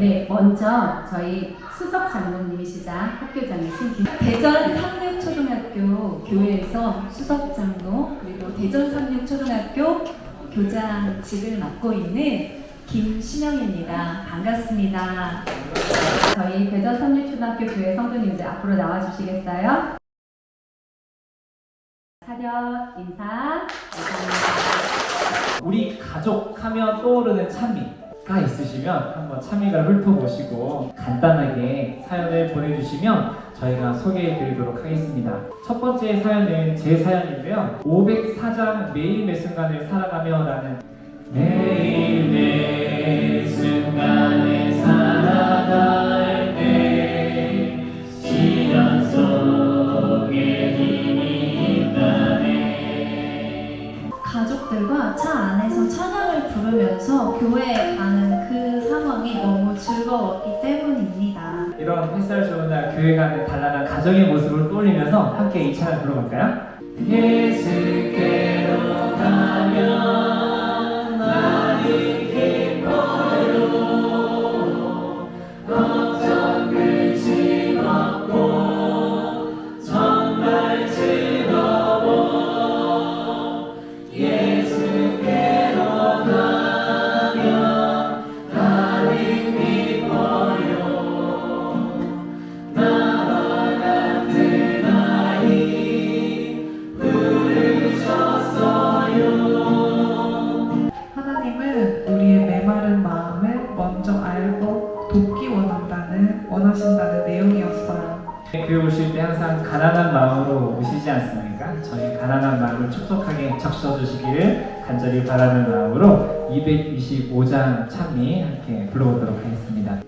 네, 먼저 저희 수석 장로님이시자 학교장이신 김- 대전 상륙초등학교 교회에서 수석 장로 그리고 대전 상륙초등학교 교장직을 맡고 있는 김신영입니다. 반갑습니다. 저희 대전 삼류초등학교 교회 성도님들 앞으로 나와주시겠어요? 차렷 인사 감사합니다. 우리 가족 하면 떠오르는 찬미 가 있으시면 한번 찬미가를 훑어보시고 간단하게 사연을 보내주시면 저희가 소개해 드리도록 하겠습니다. 첫 번째 사연은 제 사연인데요. 504장 매일 매 순간을 살아가며 라는 매일 매 순간을 부르면서 교회에 가는 그 상황이 너무 즐거웠기 때문입니다. 이런 햇살 좋은 날 교회 가는 단란한 가정의 모습을 떠올리면서 함께 이 찬양 불러볼까요? 예수께로 가면 원하신다는 내용이었어요. 교회 오실 때 항상 가난한 마음으로 오시지 않습니까? 저희 가난한 마음을 촉촉하게 적셔주시기를 간절히 바라는 마음으로 225장 찬미 함께 불러보도록 하겠습니다.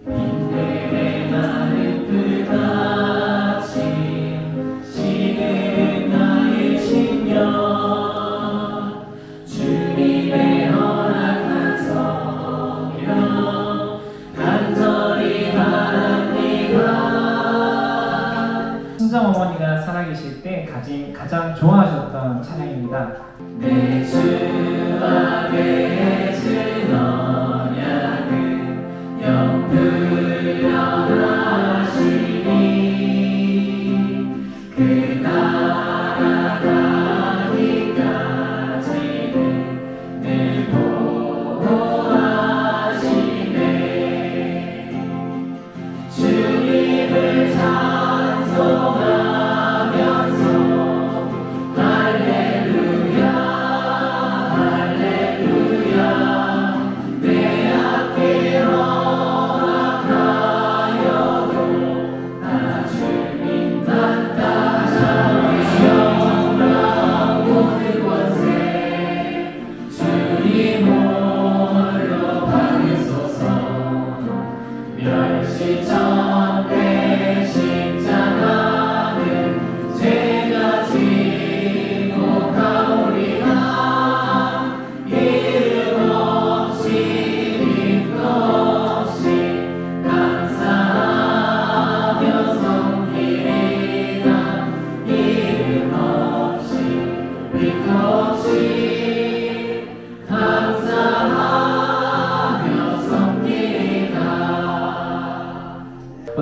친정 어머니가 살아계실 때 가진 가장 좋아하셨던 찬양입니다. 내 주 앞에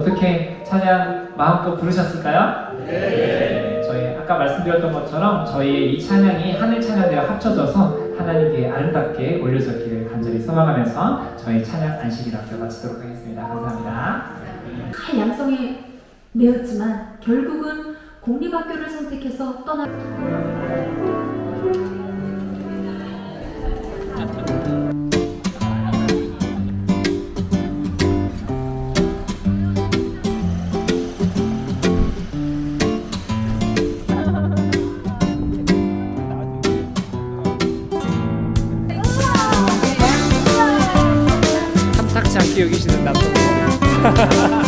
어떻게 찬양 마음껏 부르셨을까요? 네. 저희 아까 말씀드렸던 것처럼 저희의 이 찬양이 하늘 찬양대와 합쳐져서 하나님께 아름답게 올려졌기를 간절히 소망하면서 저희 찬양 안식일 학교 마치도록 하겠습니다. 감사합니다. 다 양성이 되었지만 결국은 공립학교를 선택해서 떠나 않게 여기시는 남성.